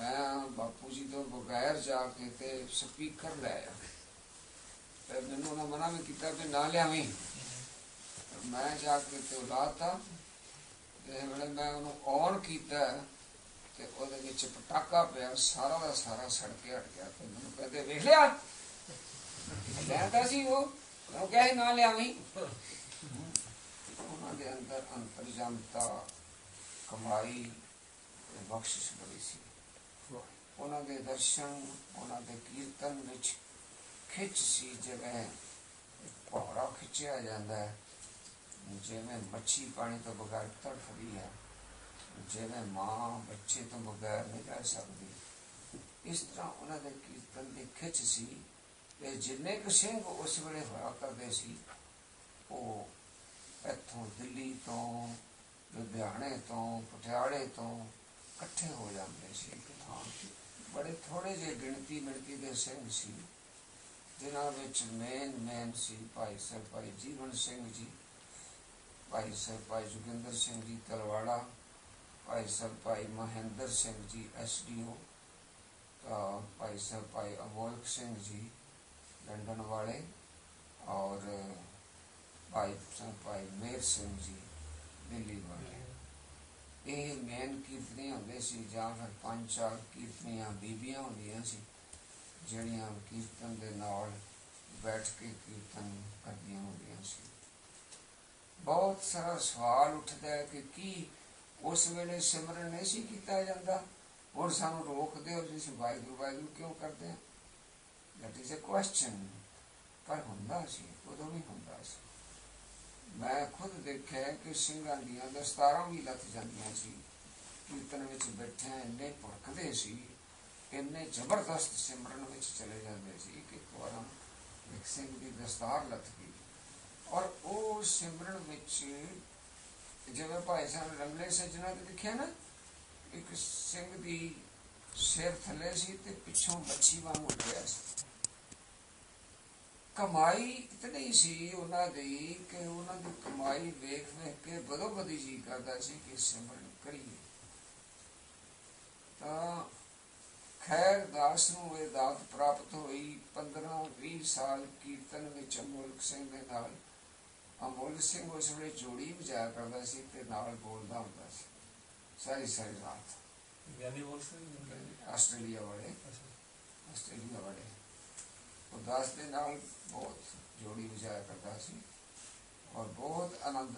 ਮੈਂ ਬਾਪੂ ਜੀ ਤੋਂ ਬਗੈਰ ਜਾ ਕੇ ਤੇ ਸਪੀਕਰ ਲੈ ਆਇਆ ਤੇ ਮੈਨੂੰ ਉਹਨਾਂ ਮਨਾ ਵੀ ਕੀਤਾ ਕਿ ਨਾ ਲਿਆਵੀਂ। ਮੈਂ ਜਾ ਕੇ ਤੇ ਉਹ ਤੇ ਵੇਲੇ ਮੈਂ ਉਹਨੂੰ ਔਨ ਕੀਤਾ ਤੇ ਉਹਦੇ ਵਿੱਚ ਪਟਾਕਾ ਪਿਆ, ਸਾਰਾ ਦਾ ਸਾਰਾ ਸੜ ਕੇ ਹਟ ਗਿਆ। ਤੇ ਮੈਨੂੰ ਕਹਿੰਦੇ, ਵੇਖ ਲਿਆ, ਲੈਂਦਾ ਸੀ ਉਹ ਉਹ ਕਿਹਾ ਨਾ ਲਿਆਵੀਂ। ਉਹਨਾਂ ਦੇ ਅੰਦਰ ਅੰਤਰ ਜਨਤਾ ਕਮਾਈ ਤੇ ਬਖਸ਼ਿਸ਼ ਬੜੀ ਸੀ। ਉਹਨਾਂ ਦੇ ਦਰਸ਼ਨ, ਉਹਨਾਂ ਦੇ ਕੀਰਤਨ ਵਿੱਚ ਖਿੱਚ ਸੀ ਜਿਵੇਂ ਇੱਕ ਖਿੱਚਿਆ ਜਾਂਦਾ ਹੈ, ਜਿਵੇਂ ਮੱਛੀ ਪਾਣੀ ਤੋਂ ਬਗੈਰ ਤੜਫਦੀ ਹੈ, ਜਿਵੇਂ ਮਾਂ ਬੱਚੇ ਤੋਂ ਬਗੈਰ ਨਹੀਂ ਰਹਿ ਸਕਦੀ। ਇਸ ਤਰ੍ਹਾਂ ਉਹਨਾਂ ਦੇ ਕੀਰਤਨ ਦੀ ਖਿੱਚ ਸੀ ਤੇ ਜਿੰਨੇ ਕੁ ਸਿੰਘ ਉਸ ਵੇਲੇ ਹੋਇਆ ਕਰਦੇ ਸੀ, ਉਹ ਇੱਥੋਂ ਦਿੱਲੀ ਤੋਂ, ਲੁਧਿਆਣੇ ਤੋਂ, ਪਟਿਆਲੇ ਤੋਂ ਇਕੱਠੇ ਹੋ ਜਾਂਦੇ ਸੀ ਇੱਕ ਥਾਂ ਬੜੇ ਥੋੜੇ ਜਿਹੇ ਗਿਣਤੀ ਮਿਣਤੀ ਦੇ ਸਿੰਘ ਸੀ, ਜਿਨ੍ਹਾਂ ਵਿੱਚ ਮੇਨ ਮੇਨ ਸੀ ਭਾਈ ਸਾਹਿਬ ਭਾਈ ਜੀਵਨ ਸਿੰਘ ਜੀ, ਭਾਈ ਸਾਹਿਬ ਭਾਈ ਜੋਗਿੰਦਰ ਸਿੰਘ ਜੀ ਤਲਵਾੜਾ, ਭਾਈ ਸਾਹਿਬ ਭਾਈ ਮਹਿੰਦਰ ਸਿੰਘ ਜੀ ਐਸਡੀਓ ਤਾਂ ਭਾਈ ਸਾਹਿਬ ਭਾਈ ਅਮੋਲਕ ਸਿੰਘ ਜੀ ਲੰਡਨ ਵਾਲੇ ਔਰ ਭਾਈ ਸਾਹਿਬ ਭਾਈ ਮੇਰ ਸਿੰਘ ਜੀ ਦਿੱਲੀ ਵਾਲੇ। ਇਹ ਮੇਨ ਕੀਰਤਨੀਆਂ ਹੁੰਦੇ ਸੀ ਜਾਂ ਫਿਰ ਪੰਜ ਚਾਰ ਕੀਰਤਨੀਆਂ ਬੀਬੀਆਂ ਹੁੰਦੀਆਂ ਸੀ, ਜਿਹੜੀਆਂ ਕੀਰਤਨ ਦੇ ਨਾਲ ਬੈਠ ਕੇ ਕੀਰਤਨ ਕਰਦੀਆਂ ਹੁੰਦੀਆਂ ਸੀ। ਬਹੁਤ ਸਾਰਾ ਸਵਾਲ ਉੱਠਦਾ ਹੈ ਕਿ ਕੀ ਉਸ ਵੇਲੇ ਸਿਮਰਨ ਨਹੀਂ ਸੀ ਕੀਤਾ ਜਾਂਦਾ? ਹੁਣ ਸਾਨੂੰ ਰੋਕਦੇ ਹੋ ਤੁਸੀਂ, ਵਾਹਿਗੁਰੂ ਵਾਹਿਗੁਰੂ ਕਿਉਂ ਕਰਦੇ ਆ? ਦੈਟ ਇਜ਼ ਅ ਕੁਐਸਚਨ ਪਰ ਹੁੰਦਾ ਸੀ, ਉਦੋਂ ਵੀ ਹੁੰਦਾ ਸੀ। ਮੈਂ ਖੁਦ ਦੇਖਿਆ ਕਿ ਸਿੰਘਾਂ ਦੀਆਂ ਦਸਤਾਰਾਂ ਵੀ ਲੱਥ ਜਾਂਦੀਆਂ ਸੀ। ਕੀਰਤਨ ਵਿੱਚ ਬੈਠੇ ਇੰਨੇ ਭੜਕਦੇ ਸੀ, ਇੰਨੇ ਜ਼ਬਰਦਸਤ ਸਿਮਰਨ ਵਿੱਚ ਚਲੇ ਜਾਂਦੇ ਸੀ ਕਿ ਇੱਕ ਵਾਰ ਇੱਕ ਸਿੰਘ ਦੀ ਦਸਤਾਰ ਲੱਥ ਗਈ। ਔਰ ਉਹ ਸਿਮਰਨ ਵਿੱਚ ਜਿਵੇਂ ਭਾਈ ਸਾਹਿਬ ਰਮਲੇ ਸੱਜਣਾ ਤੇ ਲਿਖਿਆ ਨਾ, ਇੱਕ ਸਿੰਘ ਦੀ ਸਿਰ ਥੱਲੇ ਸੀ ਤੇ ਪਿੱਛੋਂ ਮੱਛੀ ਵਾਂਗ ਉੱਡ ਸੀ। ਕਮਾਈ ਇਤਨੀ ਸੀ ਉਹਨਾਂ ਦੀ ਕਿ ਉਹਨਾਂ ਦੀ ਕਮਾਈ ਵੇਖ ਵੇਖ ਕੇ ਬਦੋ ਬਦੀ ਜੀ ਕਰਦਾ ਸੀ ਕਿ ਸਿਮਰਨ ਕਰੀਏ। ਤਾਂ ਖੈਰ ਦਾਸ ਨੂੰ ਇਹ ਦਾਤ ਪ੍ਰਾਪਤ ਹੋਈ। 15 20 ਸਾਲ ਕੀਰਤਨ ਵਿੱਚ ਅਮੋਲਕ ਸਿੰਘ ਦੇ ਨਾਲ। ਅਮੋਲਕ ਸਿੰਘ ਉਸ ਵੇਲੇ ਜੋੜੀ ਵਜਾਇਆ ਕਰਦਾ ਸੀ ਤੇ ਨਾਲ ਬੋਲਦਾ ਹੁੰਦਾ ਸੀ। ਸਾਰੀ ਸਾਰੀ ਰਾਤ। ਗਿਆਨੀ ਬੋਲ ਸਿੰਘ ਆਸਟ੍ਰੇਲੀਆ ਵਾਲੇ। ਆਸਟ੍ਰੇਲੀਆ ਵਾਲੇ। ਦਾਸ ਦੇ ਨਾਲ ਬਹੁਤ ਜੋੜੀ ਵਜਾਇਆ ਕਰਦਾ ਸੀ ਔਰ ਬਹੁਤ ਆਨੰਦ